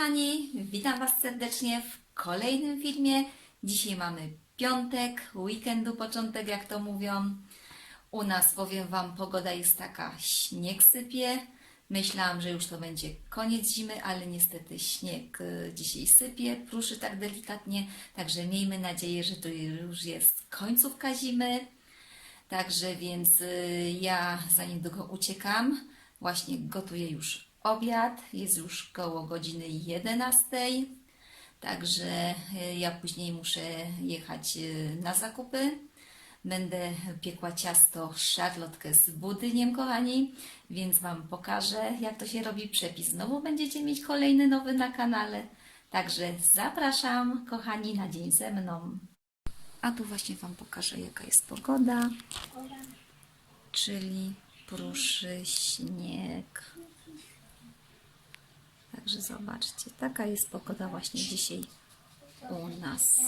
kochani, witam Was serdecznie w kolejnym filmie. Dzisiaj mamy piątek, weekendu początek, jak to mówią. U nas, powiem Wam, pogoda jest taka, śnieg sypie. Myślałam, że już to będzie koniec zimy, ale niestety śnieg y, dzisiaj sypie, pruszy tak delikatnie, także miejmy nadzieję, że to już jest końcówka zimy. Także więc y, ja za niedługo uciekam. Właśnie gotuję już obiad. Jest już koło godziny 11. Także y, ja później muszę jechać y, na zakupy. Będę piekła ciasto szarlotkę z budyniem, kochani, więc Wam pokażę, jak to się robi. Przepis znowu będziecie mieć kolejny nowy na kanale. Także zapraszam, kochani, na dzień ze mną. A tu właśnie Wam pokażę, jaka jest pogoda, czyli pruszy śnieg. Także zobaczcie, taka jest pogoda właśnie dzisiaj u nas.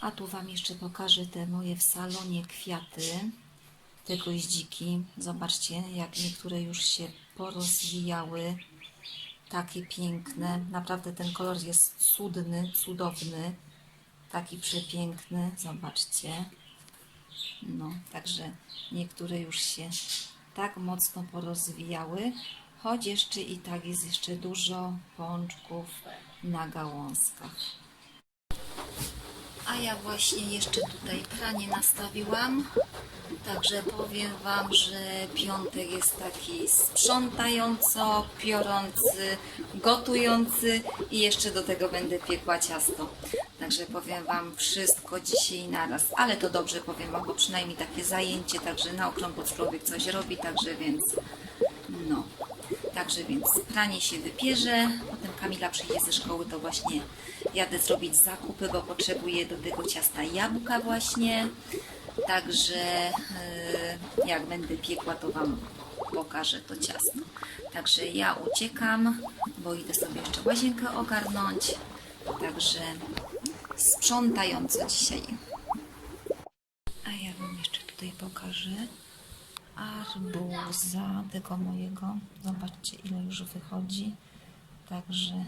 A tu Wam jeszcze pokażę te moje w salonie kwiaty, te goździki. Zobaczcie, jak niektóre już się porozwijały takie piękne. Naprawdę ten kolor jest cudny, cudowny. Taki przepiękny. Zobaczcie. No, także niektóre już się tak mocno porozwijały, choć jeszcze i tak jest jeszcze dużo pączków na gałązkach. A ja właśnie jeszcze tutaj pranie nastawiłam. Także powiem Wam, że piątek jest taki sprzątająco, piorący, gotujący i jeszcze do tego będę piekła ciasto. Także powiem Wam wszystko dzisiaj naraz. Ale to dobrze powiem Wam, bo przynajmniej takie zajęcie, także na okrągło człowiek coś robi, także więc no. Także więc pranie się wypierze, potem Kamila przyjdzie ze szkoły, to właśnie jadę zrobić zakupy, bo potrzebuję do tego ciasta jabłka właśnie. Także yy, jak będę piekła, to Wam pokażę to ciasto. Także ja uciekam, bo idę sobie jeszcze łazienkę ogarnąć. Także sprzątająco dzisiaj. A ja Wam jeszcze tutaj pokażę arbuza tego mojego. Zobaczcie, ile już wychodzi. Także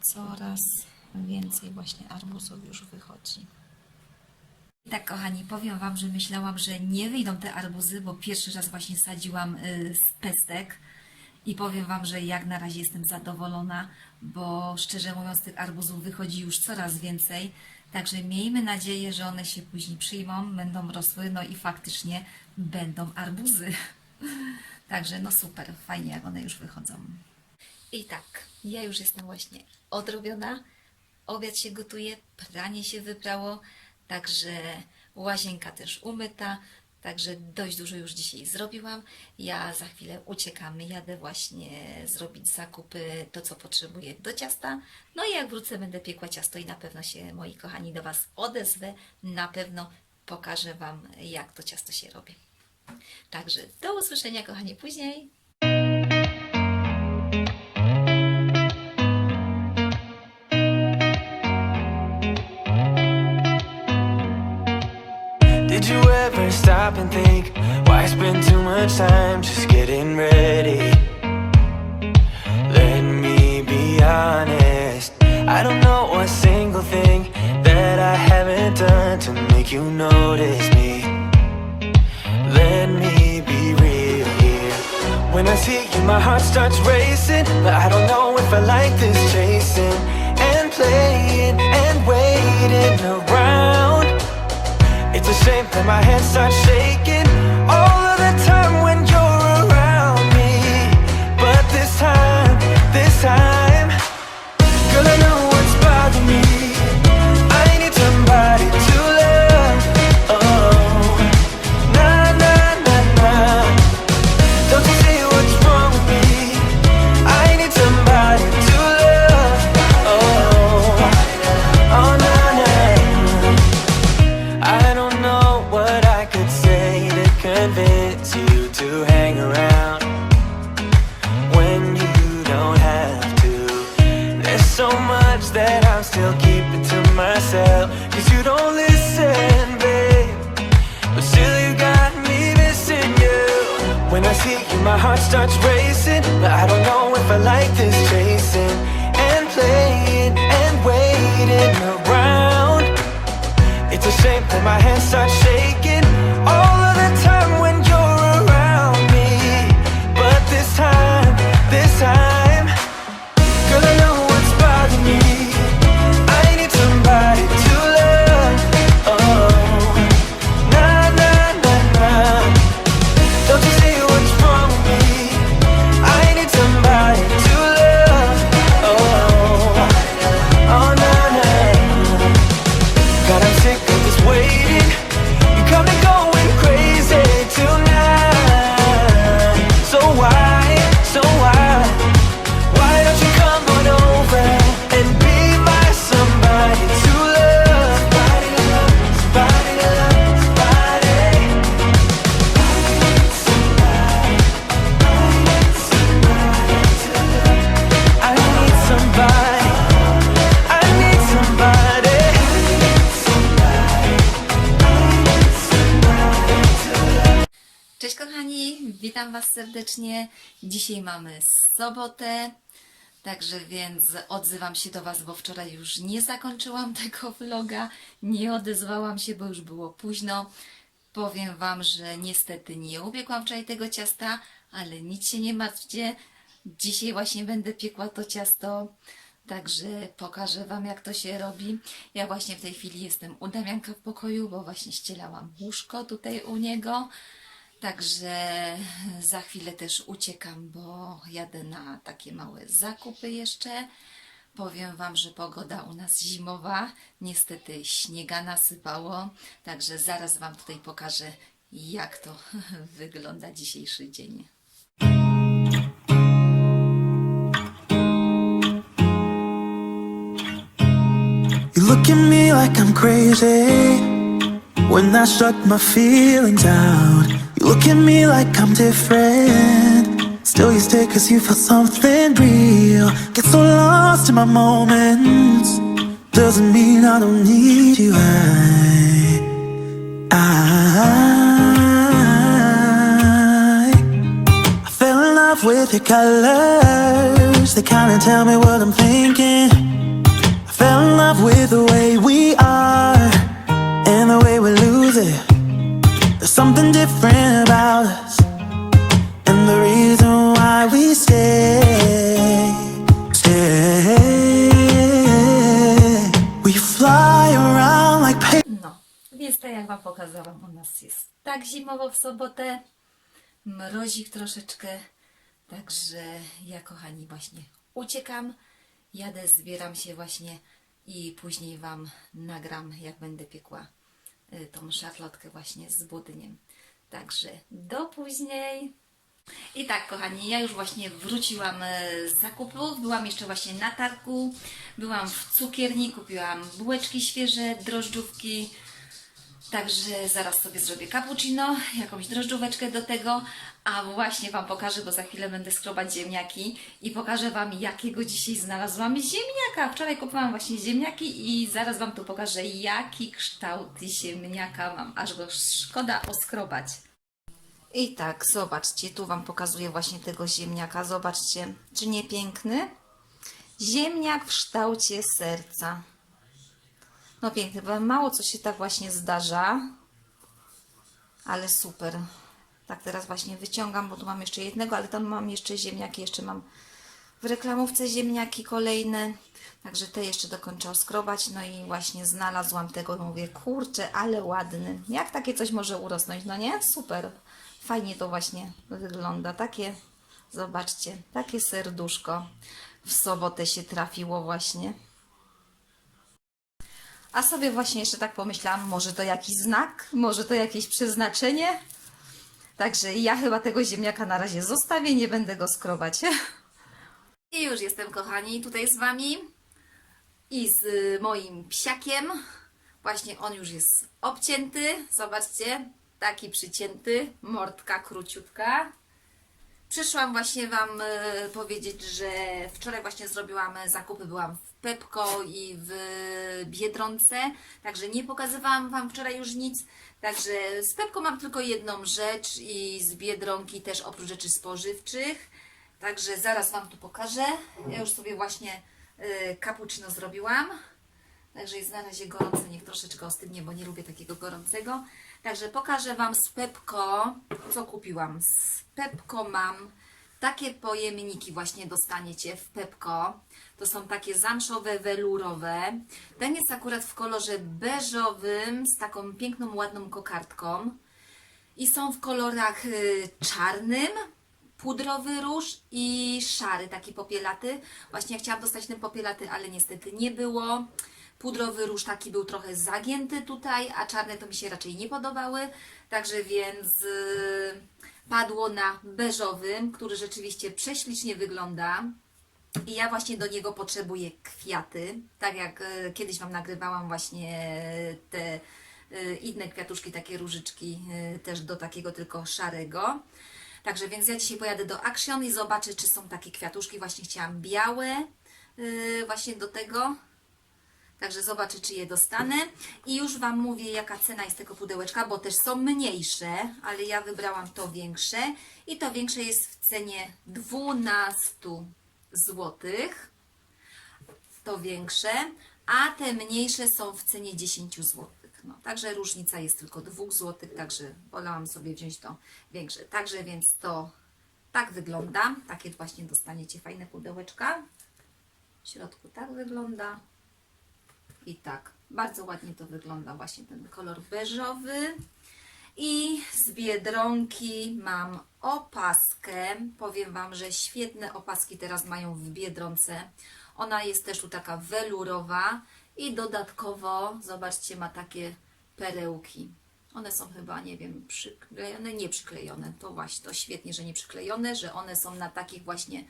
coraz więcej właśnie arbuzów już wychodzi. Tak, kochani, powiem Wam, że myślałam, że nie wyjdą te arbuzy, bo pierwszy raz właśnie sadziłam y, z pestek i powiem Wam, że jak na razie jestem zadowolona, bo szczerze mówiąc tych arbuzów wychodzi już coraz więcej, także miejmy nadzieję, że one się później przyjmą, będą rosły, no i faktycznie będą arbuzy. Także no super, fajnie jak one już wychodzą. I tak, ja już jestem właśnie odrobiona, obiad się gotuje, pranie się wyprało, także łazienka też umyta, także dość dużo już dzisiaj zrobiłam. Ja za chwilę uciekam, jadę właśnie zrobić zakupy, to co potrzebuję do ciasta. No i jak wrócę, będę piekła ciasto i na pewno się, moi kochani, do Was odezwę. Na pewno pokażę Wam, jak to ciasto się robi. Także do usłyszenia, kochani, później. Stop and think why spend too much time just getting ready? Let me be honest. I don't know a single thing that I haven't done to make you notice me. Let me be real here. When I see you, my heart starts racing. But I don't know if I like this chasing and playing and waiting around. Shame my hands start shaking my hands start serdecznie. Dzisiaj mamy sobotę, także więc odzywam się do Was, bo wczoraj już nie zakończyłam tego vloga, nie odezwałam się, bo już było późno. Powiem Wam, że niestety nie upiekłam wczoraj tego ciasta, ale nic się nie martwcie. Dzisiaj właśnie będę piekła to ciasto, także pokażę Wam jak to się robi. Ja właśnie w tej chwili jestem u Damianka w pokoju, bo właśnie ścielałam łóżko tutaj u niego. Także za chwilę też uciekam, bo jadę na takie małe zakupy jeszcze. Powiem Wam, że pogoda u nas zimowa. Niestety śniega nasypało, także zaraz Wam tutaj pokażę, jak to wygląda dzisiejszy dzień. You look at me like I'm crazy when I shut my feelings out. You look at me like I'm different. Still, you stay cause you feel something real. Get so lost in my moments. Doesn't mean I don't need you. I, I, I fell in love with your colors. They kinda tell me what I'm thinking. I fell in love with the way we are something different about us, and the reason why we stay, stay. We fly around like. No, więc tak jak Wam pokazałam, u nas jest tak zimowo w sobotę, mrozik troszeczkę, także ja kochani właśnie uciekam, jadę, zbieram się właśnie i później Wam nagram, jak będę piekła y, tą szarlotkę właśnie z budyniem. Także do później. I tak, kochani, ja już właśnie wróciłam e, z zakupów. Byłam jeszcze właśnie na targu. Byłam w cukierni, kupiłam bułeczki świeże, drożdżówki. Także zaraz sobie zrobię cappuccino, jakąś drożdżóweczkę do tego, a właśnie Wam pokażę, bo za chwilę będę skrobać ziemniaki i pokażę Wam, jakiego dzisiaj znalazłam ziemniaka. Wczoraj kupiłam właśnie ziemniaki i zaraz Wam tu pokażę, jaki kształt ziemniaka mam, aż go szkoda oskrobać. I tak, zobaczcie, tu Wam pokazuję właśnie tego ziemniaka. Zobaczcie, czy nie piękny? Ziemniak w kształcie serca. No piękny, bo mało co się tak właśnie zdarza. Ale super. Tak teraz właśnie wyciągam, bo tu mam jeszcze jednego, ale tam mam jeszcze ziemniaki, jeszcze mam w reklamówce ziemniaki kolejne. Także te jeszcze dokończę oskrobać. No i właśnie znalazłam tego, mówię, kurczę, ale ładny. Jak takie coś może urosnąć, no nie? Super. Fajnie to właśnie wygląda. Takie, zobaczcie, takie serduszko w sobotę się trafiło właśnie. A sobie właśnie jeszcze tak pomyślałam, może to jakiś znak, może to jakieś przeznaczenie. Także ja chyba tego ziemniaka na razie zostawię, nie będę go skrobać. I już jestem, kochani, tutaj z Wami i z moim psiakiem. Właśnie on już jest obcięty. Zobaczcie, taki przycięty, mordka króciutka. Przyszłam właśnie Wam y, powiedzieć, że wczoraj właśnie zrobiłam zakupy, byłam w Pepko i w Biedronce, także nie pokazywałam Wam wczoraj już nic. Także z Pepko mam tylko jedną rzecz i z Biedronki też oprócz rzeczy spożywczych. Także zaraz Wam tu pokażę. Ja już sobie właśnie y, cappuccino zrobiłam. Także jest na razie gorące, niech troszeczkę ostygnie, bo nie lubię takiego gorącego. Także pokażę Wam z Pepko, co kupiłam. Z Pepko mam takie pojemniki właśnie dostaniecie w Pepko. To są takie zamszowe, welurowe. Ten jest akurat w kolorze beżowym z taką piękną, ładną kokardką. I są w kolorach y, czarnym, pudrowy róż i szary, taki popielaty. Właśnie ja chciałam dostać ten popielaty, ale niestety nie było. Pudrowy róż taki był trochę zagięty tutaj, a czarne to mi się raczej nie podobały. Także więc y, padło na beżowym, który rzeczywiście prześlicznie wygląda. I ja właśnie do niego potrzebuję kwiaty, tak jak e, kiedyś Wam nagrywałam właśnie te e, inne kwiatuszki, takie różyczki też do takiego tylko szarego. Także więc ja dzisiaj pojadę do Action i zobaczę, czy są takie kwiatuszki. Właśnie chciałam białe właśnie do tego. Także zobaczę, czy je dostanę. I już Wam mówię, jaka cena jest tego pudełeczka, bo też są mniejsze, ale ja wybrałam to większe. I to większe jest w cenie 12 złotych. To większe, a te mniejsze są w cenie 10 złotych. No, także różnica jest tylko 2 złotych, także wolałam sobie wziąć to większe. Także więc to tak wygląda. Takie właśnie dostaniecie fajne pudełeczka. W środku tak wygląda. I tak, bardzo ładnie to wygląda, właśnie ten kolor beżowy. I z Biedronki mam opaskę. Powiem Wam, że świetne opaski teraz mają w Biedronce. Ona jest też tu taka welurowa i dodatkowo, zobaczcie, ma takie perełki. One są chyba, nie wiem, przyklejone, nie przyklejone. To właśnie, to świetnie, że nie przyklejone, że one są na takich właśnie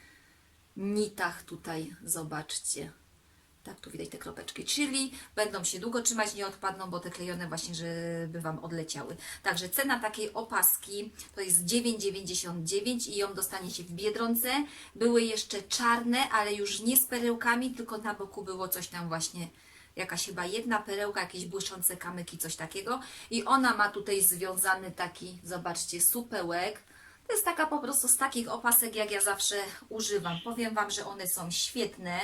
nitach tutaj, zobaczcie. Tak, tu widać te kropeczki, czyli będą się długo trzymać, nie odpadną, bo te klejone właśnie, żeby Wam odleciały. Także cena takiej opaski to jest 9,99 i ją dostaniecie w Biedronce. Były jeszcze czarne, ale już nie z perełkami, tylko na boku było coś tam właśnie, jakaś chyba jedna perełka, jakieś błyszczące kamyki, coś takiego. I ona ma tutaj związany taki, zobaczcie, supełek. To jest taka po prostu z takich opasek, jak ja zawsze używam. Powiem Wam, że one są świetne,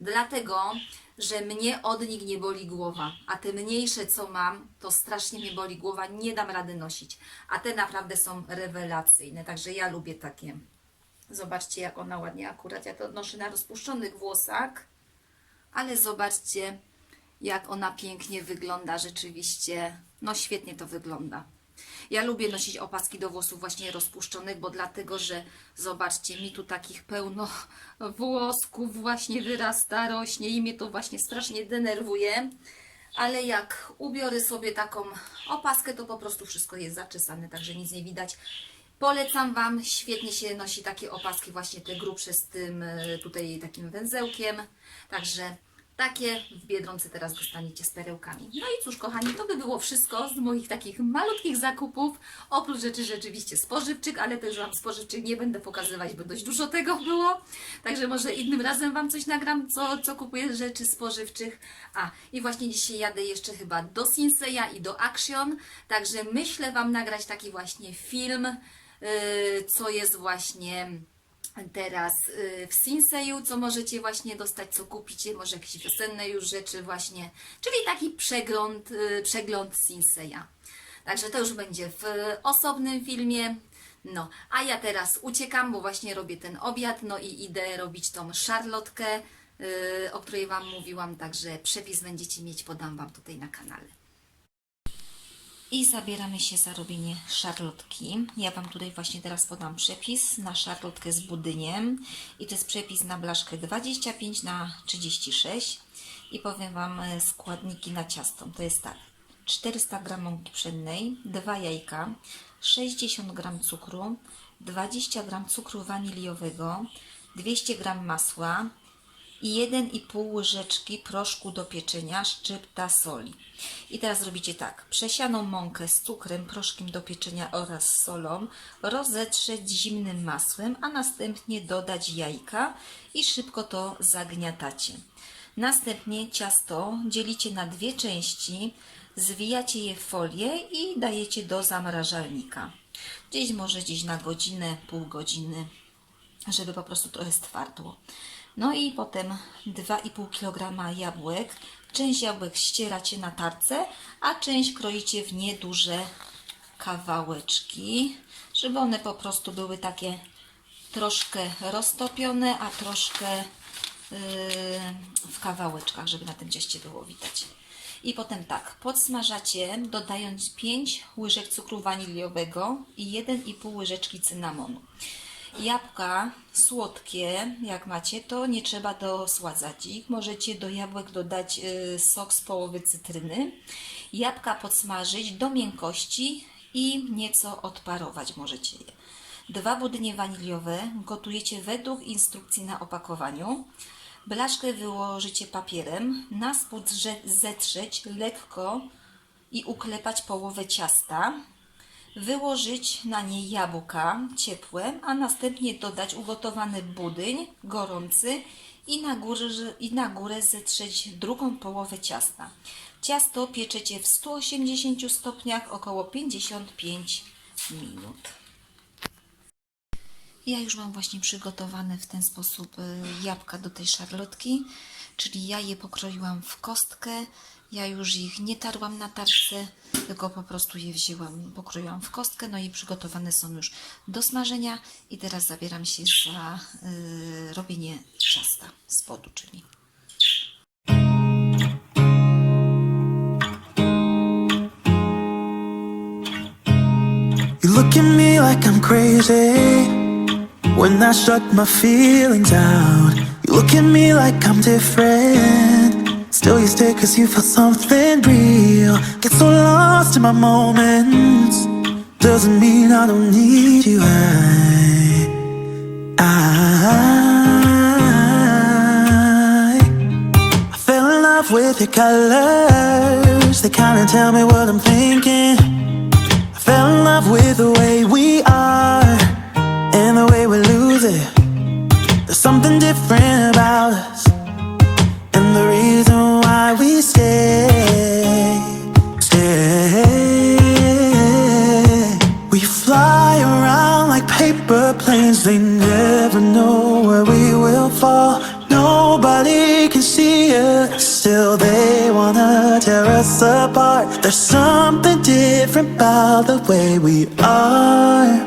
dlatego, że mnie od nich nie boli głowa. A te mniejsze, co mam, to strasznie mnie boli głowa, nie dam rady nosić. A te naprawdę są rewelacyjne, także ja lubię takie. Zobaczcie, jak ona ładnie akurat, ja to noszę na rozpuszczonych włosach, ale zobaczcie, jak ona pięknie wygląda rzeczywiście. No świetnie to wygląda. Ja lubię nosić opaski do włosów właśnie rozpuszczonych, bo dlatego, że zobaczcie, mi tu takich pełno włosków właśnie wyrasta, rośnie i mnie to właśnie strasznie denerwuje. Ale jak ubiorę sobie taką opaskę, to po prostu wszystko jest zaczesane, także nic nie widać. Polecam Wam, świetnie się nosi takie opaski, właśnie te grubsze z tym e, tutaj takim węzełkiem. Także takie w Biedronce teraz dostaniecie z perełkami. No i cóż, kochani, to by było wszystko z moich takich malutkich zakupów. Oprócz rzeczy rzeczywiście spożywczych, ale też Wam spożywczych nie będę pokazywać, bo dość dużo tego było. Także może innym razem Wam coś nagram, co, co kupuję z rzeczy spożywczych. A, i właśnie dzisiaj jadę jeszcze chyba do Sinseya i do Action. Także myślę Wam nagrać taki właśnie film, yy, co jest właśnie teraz y, w Sinseju, co możecie właśnie dostać, co kupicie, może jakieś wiosenne już rzeczy właśnie, czyli taki przegląd, y, przegląd Sinseya. Także to już będzie w osobnym filmie. No, a ja teraz uciekam, bo właśnie robię ten obiad, no i idę robić tą szarlotkę, y, o której Wam mówiłam, także przepis będziecie mieć, podam Wam tutaj na kanale. I zabieramy się za robienie szarlotki. Ja Wam tutaj właśnie teraz podam przepis na szarlotkę z budyniem. I to jest przepis na blaszkę 25 na 36. I powiem Wam e, składniki na ciasto. To jest tak. 400 g mąki pszennej, 2 jajka, 60 g cukru, 20 g cukru waniliowego, 200 g masła, i 1,5 łyżeczki proszku do pieczenia, szczypta soli. I teraz robicie tak. Przesianą mąkę z cukrem, proszkiem do pieczenia oraz solą rozetrzeć zimnym masłem, a następnie dodać jajka i szybko to zagniatacie. Następnie ciasto dzielicie na dwie części, zwijacie je w folię i dajecie do zamrażalnika. Gdzieś może gdzieś na godzinę, pół godziny, żeby po prostu trochę stwardło. No i potem 2,5 kg jabłek. Część jabłek ścieracie na tarce, a część kroicie w nieduże kawałeczki, żeby one po prostu były takie troszkę roztopione, a troszkę yy, w kawałeczkach, żeby na tym cieście było widać. I potem tak, podsmażacie, dodając 5 łyżek cukru waniliowego i 1,5 łyżeczki cynamonu. Jabłka słodkie, jak macie, to nie trzeba dosładzać ich. Możecie do jabłek dodać y, sok z połowy cytryny. Jabłka podsmażyć do miękkości i nieco odparować możecie je. Dwa budynie waniliowe gotujecie według instrukcji na opakowaniu. Blaszkę wyłożycie papierem, na spód zetrzeć lekko i uklepać połowę ciasta. Wyłożyć na nie jabłka ciepłe, a następnie dodać ugotowany budyń gorący i na, górze, i na górę zetrzeć drugą połowę ciasta. Ciasto pieczecie w 180 stopniach około 55 minut. Ja już mam właśnie przygotowane w ten sposób y, jabłka do tej szarlotki, czyli ja je pokroiłam w kostkę. Ja już ich nie tarłam na tarce, tylko po prostu je wzięłam, pokroiłam w kostkę, no i przygotowane są już do smażenia. I teraz zabieram się za y, robienie ciasta z spodu, czyli You look at me like I'm crazy when I shut my feelings out. You look at me like I'm different. Still, you stay cause you feel something real. Get so lost in my moments. Doesn't mean I don't need you. I, I, I fell in love with your colors. They kinda tell me what I'm thinking. I fell in love with the way we are and the way we lose it. There's something different about why we stay, stay. We fly around like paper planes, they never know where we will fall. Nobody can see us, still they wanna tear us apart. There's something different about the way we are.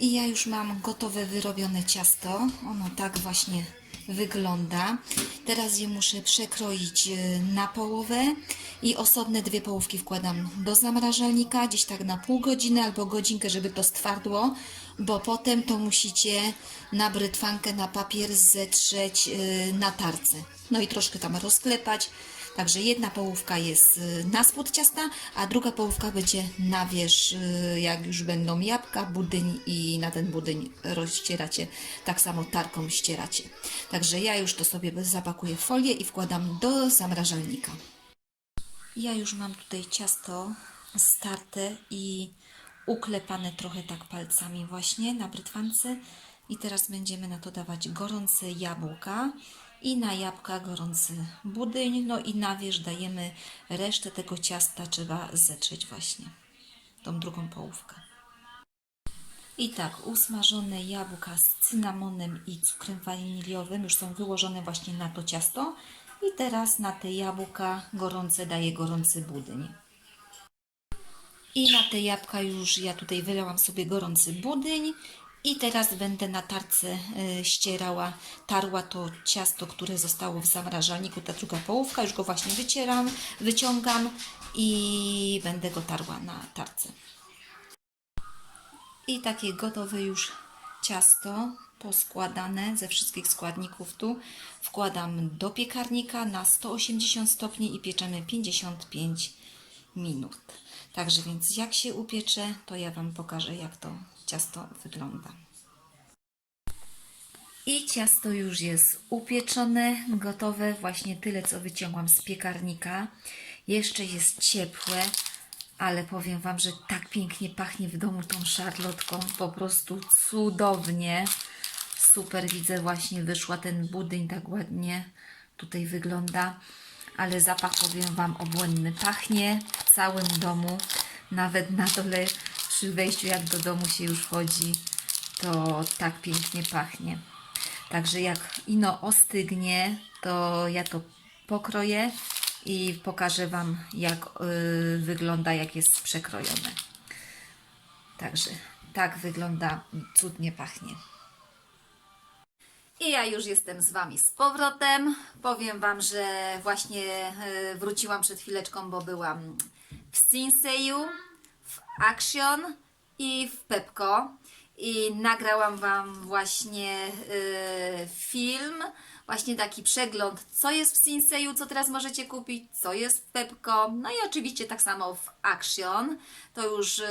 I ja już mam gotowe, wyrobione ciasto. Ono tak właśnie wygląda. Teraz je muszę przekroić y, na połowę i osobne dwie połówki wkładam do zamrażalnika, gdzieś tak na pół godziny albo godzinkę, żeby to stwardło, bo potem to musicie na brytwankę, na papier zetrzeć y, na tarce. No i troszkę tam rozklepać. Także jedna połówka jest y, na spód ciasta, a druga połówka będzie na wierzch, y, jak już będą jabłka, budyń i na ten budyń rozcieracie, tak samo tarką ścieracie. Także ja już to sobie zapakuję w folię i wkładam do zamrażalnika. Ja już mam tutaj ciasto starte i uklepane trochę tak palcami właśnie na brytwance i teraz będziemy na to dawać gorące jabłka i na jabłka gorący budyń, no i na wierzch dajemy resztę tego ciasta, trzeba zetrzeć właśnie tą drugą połówkę. I tak, usmażone jabłka z cynamonem i cukrem waniliowym już są wyłożone właśnie na to ciasto. I teraz na te jabłka gorące daję gorący budyń. I na te jabłka już ja tutaj wylałam sobie gorący budyń. I teraz będę na tarce y, ścierała, tarła to ciasto, które zostało w zamrażalniku, ta druga połówka. Już go właśnie wycieram, wyciągam i będę go tarła na tarce. I takie gotowe już ciasto poskładane ze wszystkich składników tu wkładam do piekarnika na 180 stopni i pieczemy 55 minut. Także więc jak się upiecze, to ja Wam pokażę jak to ciasto wygląda. I ciasto już jest upieczone, gotowe, właśnie tyle co wyciągłam z piekarnika. Jeszcze jest ciepłe, ale powiem Wam, że tak pięknie pachnie w domu tą szarlotką, po prostu cudownie. super widzę właśnie wyszła ten budyń tak ładnie tutaj wygląda, ale zapach powiem Wam obłędny. Pachnie w całym domu, nawet na dole przy wejściu jak do domu się już wchodzi, to tak pięknie pachnie. Także jak ino ostygnie, to ja to pokroję i pokażę Wam jak y, wygląda, jak jest przekrojone. Także tak wygląda, cudnie pachnie. I ja już jestem z Wami z powrotem. Powiem Wam, że właśnie e, wróciłam przed chwileczką, bo byłam w Sinseju, w Action i w Pepko. I nagrałam Wam właśnie e, film, właśnie taki przegląd, co jest w Sinseju, co teraz możecie kupić, co jest w Pepko. No i oczywiście tak samo w Action. To już e,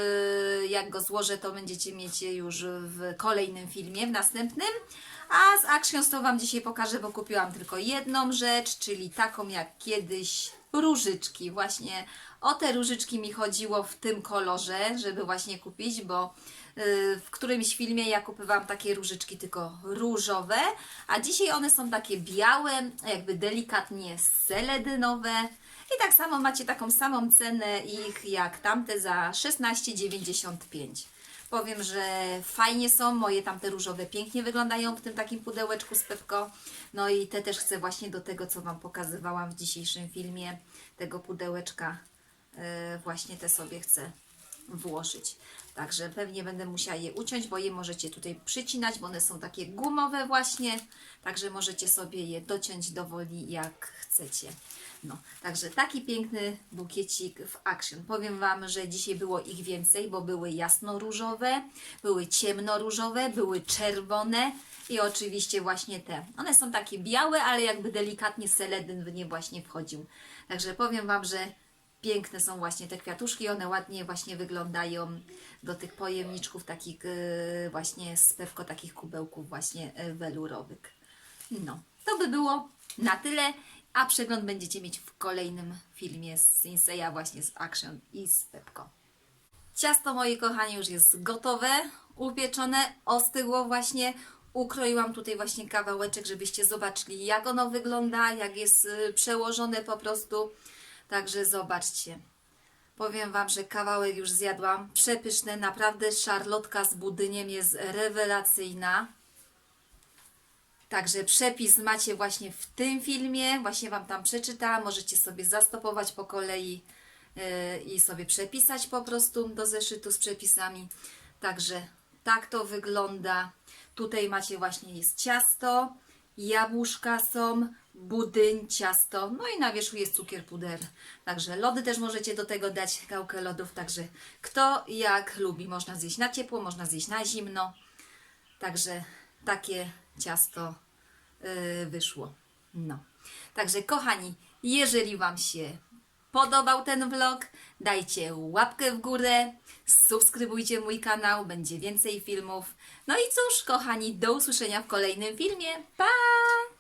jak go złożę, to będziecie mieć już w kolejnym filmie, w następnym. A z Actions to Wam dzisiaj pokażę, bo kupiłam tylko jedną rzecz, czyli taką jak kiedyś różyczki. Właśnie o te różyczki mi chodziło w tym kolorze, żeby właśnie kupić, bo yy, w którymś filmie ja kupowałam takie różyczki tylko różowe, a dzisiaj one są takie białe, jakby delikatnie seledynowe. I tak samo macie taką samą cenę ich jak tamte za 16,95. Powiem, że fajnie są, moje tamte różowe pięknie wyglądają w tym takim pudełeczku z Pepko. No i te też chcę właśnie do tego, co Wam pokazywałam w dzisiejszym filmie, tego pudełeczka, właśnie te sobie chcę włożyć. Także pewnie będę musiała je uciąć, bo je możecie tutaj przycinać, bo one są takie gumowe właśnie. Także możecie sobie je dociąć do woli jak chcecie. No, także taki piękny bukiecik w Action. Powiem Wam, że dzisiaj było ich więcej, bo były jasno-różowe, były ciemno-różowe, były czerwone i oczywiście właśnie te. One są takie białe, ale jakby delikatnie seledyn w nie właśnie wchodził. Także powiem Wam, że piękne są właśnie te kwiatuszki, one ładnie właśnie wyglądają do tych pojemniczków takich yy, właśnie z pewko takich kubełków właśnie yy, welurowych. No, to by było na tyle, a przegląd będziecie mieć w kolejnym filmie z Sinseya właśnie z Action i z Pepko. Ciasto moje kochani już jest gotowe, upieczone, ostygło właśnie. Ukroiłam tutaj właśnie kawałeczek, żebyście zobaczyli jak ono wygląda, jak jest y, przełożone po prostu. Także zobaczcie. Powiem Wam, że kawałek już zjadłam. Przepyszne, naprawdę szarlotka z budyniem jest rewelacyjna. Także przepis macie właśnie w tym filmie, właśnie Wam tam przeczytałam, możecie sobie zastopować po kolei yy, i sobie przepisać po prostu do zeszytu z przepisami. Także tak to wygląda. Tutaj macie właśnie jest ciasto, jabłuszka są, budyń, ciasto, no i na wierzchu jest cukier puder. Także lody też możecie do tego dać, gałkę lodów, także kto jak lubi. Można zjeść na ciepło, można zjeść na zimno. Także takie ciasto yy, wyszło. No. Także kochani, jeżeli Wam się podobał ten vlog, dajcie łapkę w górę, subskrybujcie mój kanał, będzie więcej filmów. No i cóż, kochani, do usłyszenia w kolejnym filmie. Pa!